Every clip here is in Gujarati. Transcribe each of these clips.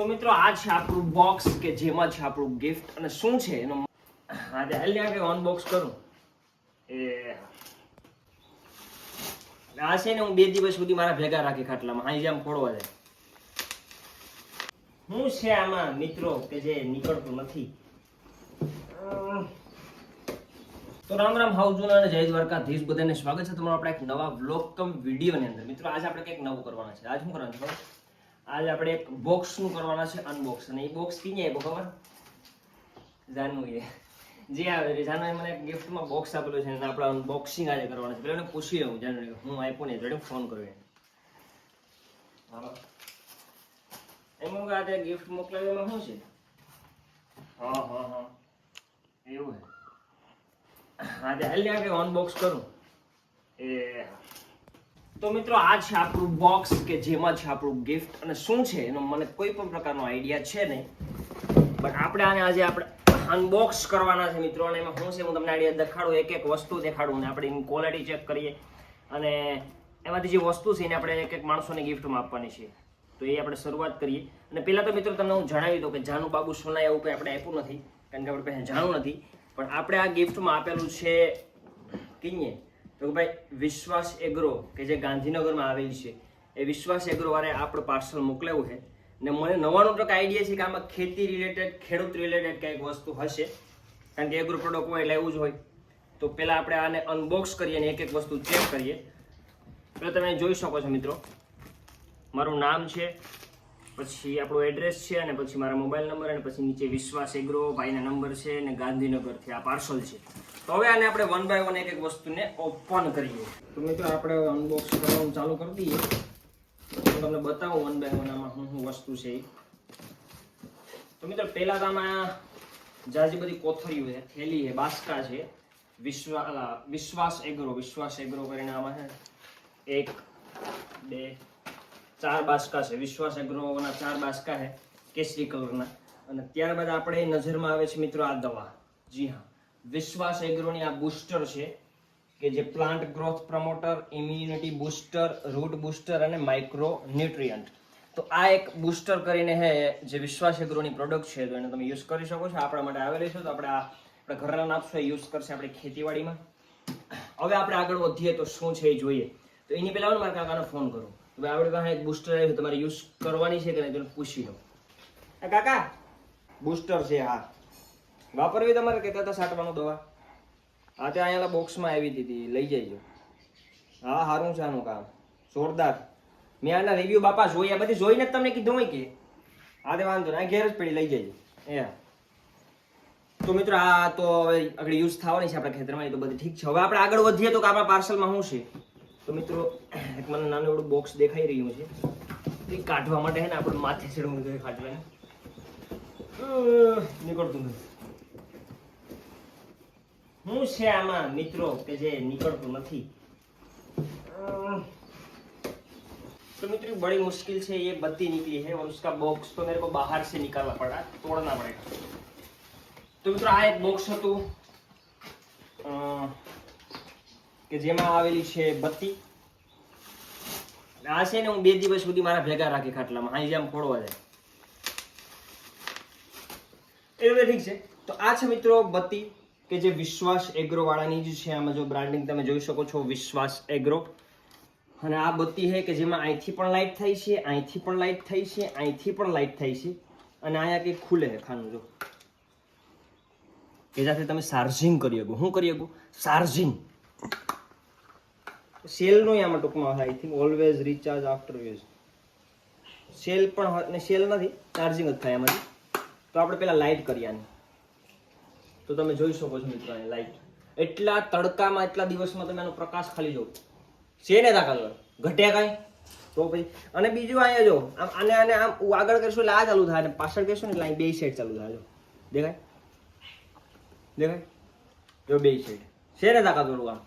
તો મિત્રો, આ છે આપણું બોક્સ કે જેમાં છે આપણું ગિફ્ટ અને શું છે એનો આજે હાલ ને અનબોક્સ કરું. એ, આ છે ને હું બે દિવસ સુધી મારા ભેગા રાખી ખાટલામાં, અહીં જેમ ખોડવા જાય. હું છે આમાં, મિત્રો, કે જે નીકળતું નથી. તો રામ રામ, હાઉ જુના અને જય દ્વારકાધીશ, બધાને સ્વાગત છે તમારું આપણા એક નવા વ્લોગ કમ વિડીયોની અંદર. મિત્રો, આજે આપણે કંઈક નવું કરવાના છે. આજ શું કરવાનું છે? આજે આપણે એક બોક્સનું કરવાના છે અનબોક્સ અને એ બોક્સ કીને આવ્યો ખબર? જાનવીએ જે આવે છે. જાનવી મને ગિફ્ટમાં બોક્સ આપેલું છે અને આપણે અનબોક્સિંગ આજે કરવાનું છે. પેલા એને પૂછી લઉં જાનવી હું આપ્યો ને એટલે ફોન કર્યો એને. એમાં આ તે ગિફ્ટ મોકલાવી એમાં શું છે? હા હા હા. એવું હે. આજે હાલ ને અનબોક્સ કરું. એ તો મિત્રો આ છે આપણું બોક્સ કે જેમાં છે આપણું ગિફ્ટ અને શું છે? એનો મને કોઈ પણ પ્રકારનો આઈડિયા છે નહીં. બટ આપણે આને આજે આપણે અનબોક્સ કરવાના છે મિત્રો. અને એમાં શું છે? હું તમને આઈડિયા દેખાડું, એક એક વસ્તુ દેખાડું. અને આપણે એની ક્વોલિટી ચેક કરીએ. અને એમાંથી જે વસ્તુ છે એને આપણે એક એક માણસોને ગિફ્ટમાં આપવાની છે. તો એ આપણે શરૂઆત કરીએ. અને પહેલાં તો મિત્રો તમને હું જણાવી દઉં કે જાનુ બાબુ સોના એવું કંઈ આપણે આપ્યું નથી. કારણ કે આપણે પાસે જાણું નથી. પણ આપણે આ ગિફ્ટમાં આપેલું છે, કહીએ તો કે ભાઈ, વિશ્વાસ એગ્રો, કે જે ગાંધીનગરમાં આવેલી છે, એ વિશ્વાસ એગ્રો વારે આપણે પાર્સલ મોકલાવ્યું છે. ને મને નવ્વાણું ટકા આઈડિયા છે કે આમાં ખેતી રિલેટેડ ખેડૂત રિલેટેડ કંઈક વસ્તુ હશે. કારણ કે એગ્રો પ્રોડક્ટ હોય એવું જ હોય. તો પહેલાં આપણે આને અનબોક્સ કરીએ અને એક એક વસ્તુ ચેક કરીએ. એટલે તમે જોઈ શકો છો મિત્રો. મારું નામ છે, પછી આપણું એડ્રેસ છે, અને પછી મારા મોબાઈલ નંબર અને પછી નીચે વિશ્વાસ એગ્રો, ભાઈના નંબર છે, અને ગાંધીનગરથી આ પાર્સલ છે. તો હવે આને આપણે વન બાય વન એક એક વસ્તુને ઓપન કરીએ. તો મિત્રો આપણે અનબોક્સ કરવાનું ચાલુ કરી દઈએ. હું તમને બતાવું વન બાય વન આમાં શું શું વસ્તુ છે તો મિત્રો પહેલા તો આમાં જાજી બધી કોથળીઓ છે, થેલી છે, બાસ્કા છે, વિશ્વા વિશ્વાસ એગ્રો વિશ્વાસ એગ્રો કરીને આમાં છે એક, બે, ચાર બાસ્કા છે. વિશ્વાસ એગ્રોના ચાર બાસ્કા છે, કેસરી કલરના. અને ત્યારબાદ આપણે નજરમાં આવે છે મિત્રો આ દવા. જી હા. વિશ્વાસ એગ્રોની આ બુસ્ટર છે કે જે plant growth promoter immunity booster root booster અને માઇક્રો ન્યુટ્રિયન્ટ તો આ એક બુસ્ટર કરીને હે જે વિશ્વાસ એગ્રોની પ્રોડક્ટ છે તો એને તમે યુઝ કરી શકો છો. આપણા માટે આવેલી છે તો આપણે આ આપણે ઘરના નાખશું એ યુઝ કરશે આપણી ખેતીવાડીમાં. હવે આપણે આગળ વધીએ તો શું છે એ જોઈએ. તો એની પહેલાં મારે કાકાને ફોન કરો. હવે આપણે પાસે એક બુસ્ટર આવ્યું તમારે યુઝ કરવાની છે કે નહીં પૂછી લો. કાકા? બુસ્ટર છે હા. વાપરવી તમારે કહેતા હતા સાટવાનું દવા? હા તે અહીંયા બોક્સમાં આવી હતી લઈ જઈજો. હા સારું છે આનું કામ. જોરદાર. મેં આના રિવ્યુ બાપા જોયા, બધી જોઈને જ તમને કીધું હોય કે. હા, તે વાંધો આ ઘેર જ પડી, લઈ જઈજો. એ તો મિત્રો, આ તો હવે આગળ યુઝ થવાની છે આપણા ખેતરમાં, એ તો બધી ઠીક છે. હવે આપણે આગળ વધીએ તો કે આપણા પાર્સલમાં શું છે? તો મિત્રો, એક મને નાનું એવડું બોક્સ દેખાઈ રહ્યું છે. એ કાઢવા માટે હે ને, આપણે માથે ચડવું જોઈએ કાઢવાને. નીકળતું નથી. શું છે આમાં મિત્રો કે જે નીકળતું નથી અ, तो मित्रों बड़ी मुश्किल से ये बत्ती निकली है और उसका बॉक्स तो मेरे को बाहर से निकालना पड़ा तोड़ना पड़ेगा તો મિત્રો આ એક બોક્સ હતું અ, કે જેમાં આવેલી છે બત્તી આ છે ને હું બે દિવસ સુધી મારા ભેગા રાખી ખાટલામાં અહીં આમ ફોડવા જાય એ બધું ઠીક છે તો આ છે મિત્રો બત્તી કે જે વિશ્વાસ એગ્રો વાળાની જ છે આમાં જો બ્રાન્ડિંગ તમે જોઈ શકો છો વિશ્વાસ એગ્રો. અને આ બત્તી છે કે જેમાં અહીંથી પણ લાઇટ થઈ છે, અહીંથી પણ લાઇટ થઈ છે, અહીંથી પણ લાઇટ થઈ છે. અને અહીંયા કંઈક ખુલે છે ખાનું જો. કે જાતે તમે ચાર્જિંગ કરી શકો. શું કરી શકો? ચાર્જિંગ સેલનો આમાં ટૂંકમાં I think always recharge after use cell પણ સેલ નથી ચાર્જિંગ જ થાય એમાંથી તો આપણે પહેલાં લાઇટ કરીએ આની. તો તમે જોઈ શકો છો મિત્રો લાઇટ એટલા તડકામાં, એટલા દિવસમાં તમે આનો પ્રકાશ ખાલી જો છે ને તાકાત ઘટ્યા કાંઈ? તો પછી, અને બીજું અહીંયા જો, આમ આને આને આમ આગળ કરશું એટલે આ ચાલુ થાય, અને પાછળ કરશું ને એટલે બે સાઈડ ચાલુ થાય, જો. દેખાય? દેખાય? જો બે સાઈડ છે ને તાકાત વાળું આમ?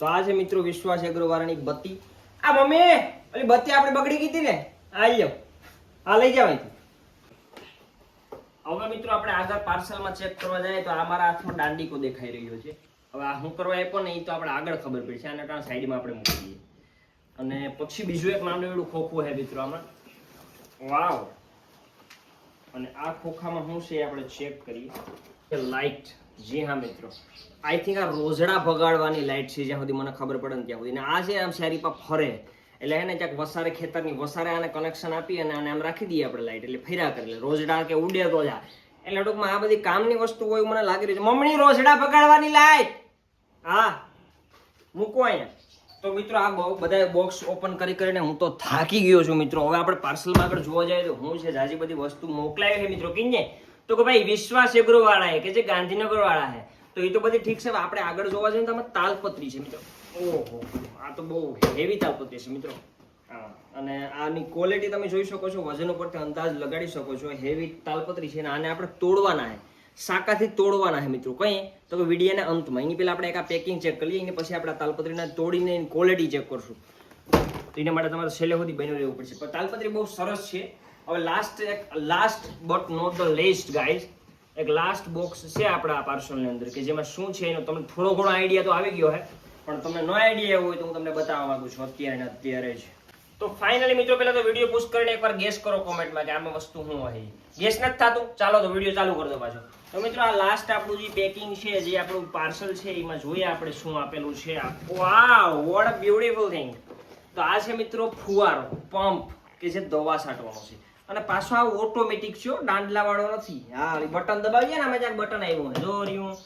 તો આ છે મિત્રો વિશ્વાસ એગ્રોવાળાની બત્તી. આ મમ્મી, ઓલી બત્તી આપણે બગડી ગઈ હતી ને? આવી જાઓ આ લઈ જાવ અહીંથી. હવે મિત્રો આપણે આગળ પાર્સલમાં ચેક કરવા જઈએ તો અમારા હાથમાં દાંડીકો દેખાઈ રહ્યો છે. હવે આ શું કરવા આપ્યો ને એ તો આપણે આગળ ખબર પડશે આને કારણે સાઈડમાં આપણે મૂકી દઈએ. અને પછી બીજું એક નાનું એવડું ખોખું છે મિત્રો આમાં. વાવ. અને આ ખોખામાં શું છે આપણે ચેક કરીએ. લાઇટ જી હા મિત્રો. આઈ થિંક આ રોઝડા ભગાડવાની લાઇટ છે જ્યાં સુધી મને ખબર પડે ને ત્યાં સુધી. અને આ છે આમ શેરી પર ફરે. એટલે એને ક્યાંક વસારે ખેતરની વસારે આને કનેક્શન આપી અને આને આમ રાખી દઈએ આપણે લાઇટ એટલે ફેર્યા કરે રોઝડા કે ઉડે રોજા એટલે ટૂંકમાં આ બધી કામની વસ્તુ હોય મને લાગી રહ્યું છે. મમ્મી રોજડા ભગાડવાની લાઇટ હા. મૂકો અહીંયા. તો મિત્રો, આ બહુ બધા બોક્સ ઓપન કરી કરીને હું તો થાકી ગયો છું મિત્રો. હવે આપણે પાર્સલમાં આગળ જોવા જઈએ તો હું છે જાજી બધી વસ્તુ મોકલાવી છે મિત્રો. કિંજે તો કે ભાઈ વિશ્વાસ એગ્રો વાળા હે કે જે ગાંધીનગર વાળા હે? તો એ તો બધી ઠીક છે, આપણે આગળ જોવા જઈએ તો આમાં તાલપત્રી છે, મિત્રો. ઓહો, આ તો બહુ હેવી તાલપત્રી છે, મિત્રો. અને આની ક્વોલિટી તમે જોઈ શકો છો, વજન ઉપરથી અંદાજ લગાડી શકો છો. હેવી તાલપત્રી છે અને આને આપણે તોડવાના છે. શાકાથી તોડવાના છે, મિત્રો. કઈ? તો કે વિડીયાના અંતમાં. એની પહેલાં આપણે એક આ પેકિંગ ચેક કરીએ એની પછી આપણે તાલપત્રીને તોડીને એની ક્વોલિટી ચેક કરશું. તો એના માટે તમારે છેલ્લે સુધી બની રહેવું પડશે. પણ તાલપત્રી બહુ સરસ છે. હવે લાસ્ટ એક last but not the least guys એક લાસ્ટ બોક્સ છે આપણા પાર્સલની અંદર, કે જેમાં શું છે એનો તમને થોડો ઘણો આઈડિયા તો આવી ગયો હે. પણ તમને નો આઈડિયા હોય તો હું તમને બતાવવા માંગુ છું, અત્યારે અત્યારે જ. તો ફાઇનલી મિત્રો, પહેલા તો વીડિયો પુશ કરીને એકવાર ગેસ કરો કોમેન્ટમાં કે આમાં વસ્તુ શું હોય. ગેસ નથી થતું, ચાલો તો વીડિયો ચાલુ કરી દો પાછો. તો મિત્રો, આ લાસ્ટ આપણું જે પેકિંગ છે, જે આપણું પાર્સલ છે, એમાં જોઈએ આપણે શું આપેલું છે. Wow what a beautiful thing તો આ છે મિત્રો, ફુવારો પંપ કે જે દવા છાંટવાનો છે. અને પાછો આ ઓટોમેટિક છે દાંડલા વાળો નથી. હા બટન દબાવીએ ને, આમાં જ્યાં બટન આવ્યું હોય. જો રહ્યું.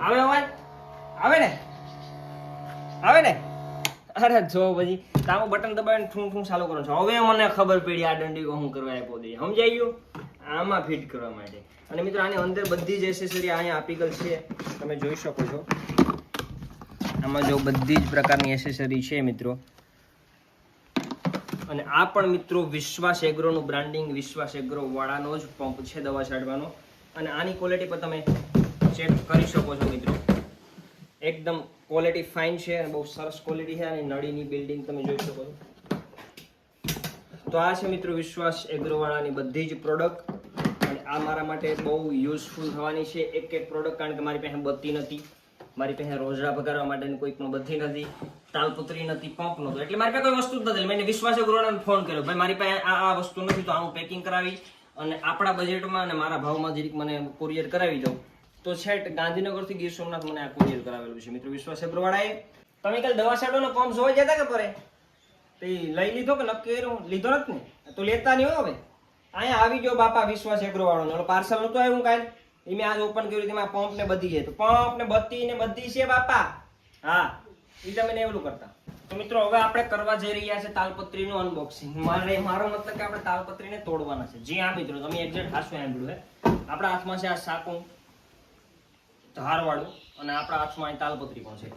આવે અવાજ આવે ને? આવે ને? અરે જો પછી તામું બટન દબાવીને ઠું ઠું ચાલુ કરો છો. હવે મને ખબર પડી આ દંડી હું કરવા આપ્યો દે સમજાઈ ગયું? આમાં ફિટ કરવા માટે. અને મિત્રો, આની અંદર બધી જ એસેસરી અહીંયા આપીકલ છે. તમે જોઈ શકો છો. આમાં જો બધી જ પ્રકારની એસેસરી છે, મિત્રો. અને આ પણ મિત્રો વિશ્વાસ એગ્રોનું બ્રાન્ડિંગ, વિશ્વાસ એગ્રો વાળાનો જ પંપ છે દવા છાંટવાનો. અને આની ક્વોલિટી પણ તમે ચેક કરી શકો છો મિત્રો. એકદમ ક્વોલિટી ફાઇન છે અને બહુ સરસ ક્વોલિટી છે અને નળીની બિલ્ડિંગ તમે જોઈ શકો છો. તો આ છે મિત્રો વિશ્વાસ એગ્રોવાળાની બધી જ પ્રોડક્ટ અને આ મારા માટે બહુ યુઝફુલ થવાની છે એક એક પ્રોડક્ટ કારણ કે મારી પાસે બધી નથી. મારી પાસે રોજડા ભગાડવા માટેની કોઈ પણ બધી નથી, તાલપુત્રી નથી, પંપ નહોતો. એટલે મારી પાસે કોઈ વસ્તુ જ નથી. મેં વિશ્વાસ ગુરુને ફોન કર્યો. ભાઈ, મારી પાસે આ આ વસ્તુ નથી, તો હું પેકિંગ કરાવી અને આપણા બજેટમાં અને મારા ભાવમાં જરીક મને કુરિયર કરાવી દઉં તો છેટ ગાંધીનગરથી ગીર સોમનાથ મને આ કુરિયર કરાવેલું છે. મિત્રો, વિશ્વાસ અગ્રવાળાએ તમે કાલે દવા સાડોનો પંપ જોવા જતા કે પરે? તો લઈ લીધો કે નક્કી કર્યું? લીધો નથી ને? તો લેતા નહીં હવે. અહીંયા આવી ગયો બાપા વિશ્વાસ એગ્રો વાળો પાર્સલ નતું આવ્યું કાલે. એ મેં આજ ઓપન કર્યું તેમાં પંપ ને બધી છે. તો પંપ ને બત્તી ને બધી છે બાપા? હા. એ તમે ને એવું કરતા. તો મિત્રો હવે આપણે કરવા જઈ રહ્યા છે તાલપત્રીનું અનબોક્સિંગ મારે મારો મતલબ કે આપણે તાલપત્રીને તોડવાના છે. જી હા મિત્રો તમે એક્ઝેક્ટ ખાસું સાંભળ્યું હે. આપણા હાથમાં છે આ સાકું ધારવાળું અને આપણા હાથમાં અહીં તાલપત્રી પણ છે.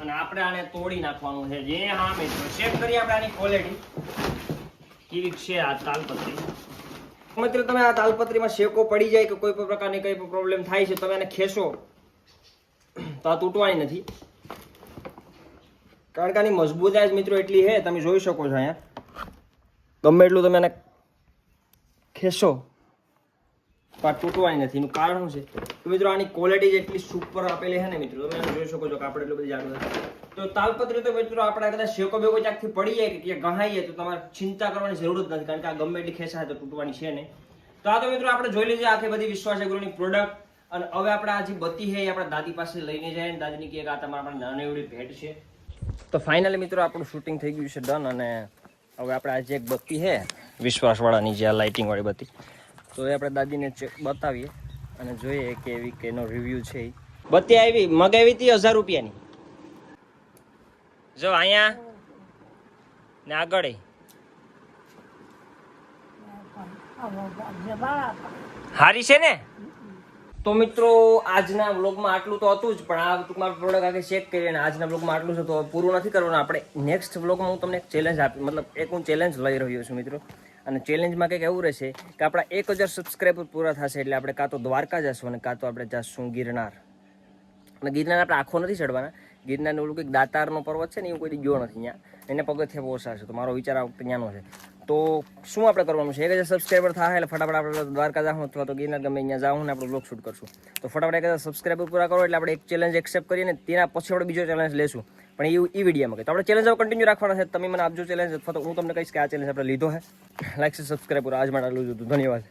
અને આપણે આને તોડી નાખવાનું છે. જે હા મિત્રો ચેક કરીએ આપણે આની ક્વોલિટી કેવી છે આ તાલપત્રી? મિત્રો તમે આ તાલપત્રીમાં શેકો પડી જાય કે કોઈ પણ પ્રકારની કઈ પ્રોબ્લેમ થાય છે, તમે એને ખેંચો. તો આ તૂટવાની નથી. કારણ કે આની મજબૂતાઈ જ મિત્રો એટલી છે, તમે જોઈ શકો છો અહીંયા. ગમે એટલું તમે એને ખેંચો. આ તૂટવાની નથી. એનું કારણ શું છે? તો મિત્રો, આની ક્વોલિટી જેટલી સુપર આપેલી છે ને મિત્રો. તમે જોઈ શકો છો કે આપણે એટલું બધું જાણવું તો તાલપત્ર તો મિત્રો, આપણે કદાચ શેકો બેકો ચાકથી પડી જાય કે ગહાઈએ તો તમારે ચિંતા કરવાની જરૂર જ નથી, કારણ કે આ ગમે એટલી ખેંચાય તો તૂટવાની છે નહીં. તો આ તો મિત્રો, આપણે જોઈ લીધી આખી બધી વિશ્વાસ એગ્રોની પ્રોડક્ટ અને હવે આપણે આ જે બત્તી છે એ આપણા દાદી પાસે લઈને જાય ને દાદીની કે આ તમારા આપણે નાની એવડી ભેટ છે. તો ફાઇનલી મિત્રો, આપણું શૂટિંગ થઈ ગયું છે ડન અને હવે આપણે આ જે એક બત્તી છે વિશ્વાસવાળાની, જે આ લાઇટિંગ વાળી બત્તી તો એ આપણે દાદીને બતાવીએ અને જોઈએ કે એવી કે એનો રિવ્યુ છે. બત્તી આવી, મગાવી હતી હજાર રૂપિયાની. જો અહીંયા, ને આગળ હારી છે ને? તો મિત્રો, આજના બ્લોગમાં આટલું તો હતું જ, પણ આ ટૂંકમાં પ્રોડક્ટ આખી ચેક કરીને આજના બ્લોગમાં આટલું છે, તો પૂરું નથી કરવાનું. આપણે નેક્સ્ટ બ્લોગમાં હું તમને એક ચેલેન્જ આપી, મતલબ એક હું ચેલેન્જ લઈ રહ્યો છું મિત્રો. અને ચેલેન્જમાં કંઈક એવું રહેશે કે આપણા એક હજાર સબસ્ક્રાઈબર પૂરા થશે એટલે આપણે કાં તો દ્વારકા જશું અને કાં તો આપણે જશું ગિરનાર. અને ગિરનાર આપણે આખો નથી ચડવાના. ગિરનારનું ઓલું કંઈક દાતારનો પર્વત છે ને એવું કોઈ ગયો નથી ત્યાં. એને પગથિયા ઓછા છે. તો મારો વિચાર આ વખતે ત્યાંનો છે. તો શું આપણે કરવાનું છે? એક હજાર સબસ્ક્રાઈબર થાય એટલે ફટાફટ આપણે દ્વારકા જાઉં અથવા તો ગિરનાર ગમે અહીંયા જાઉં ને આપણે બ્લોગ શૂટ કરશું. તો ફટાફટ એક હજાર સબસ્ક્રાઈબર પૂરા કરો એટલે આપણે એક ચેલેન્જ એક્સેપ્ટ કરીને તેના પછી આપણે બીજો ચેલેન્જ લેશું. પણ એ એ વિડીયોમાં કે તો આપણે ચેલેન્જ કન્ટિન્યુ રાખવાના છે. તમે મને આપજો ચેલેન્જ અથવા તો હું તમને કહીશ કે આ ચેલેન્જ આપણે લીધો છે. લાઈક સબસ્ક્રાઈબ કરો. આજ માટે આટલું જ ધન્યવાદ.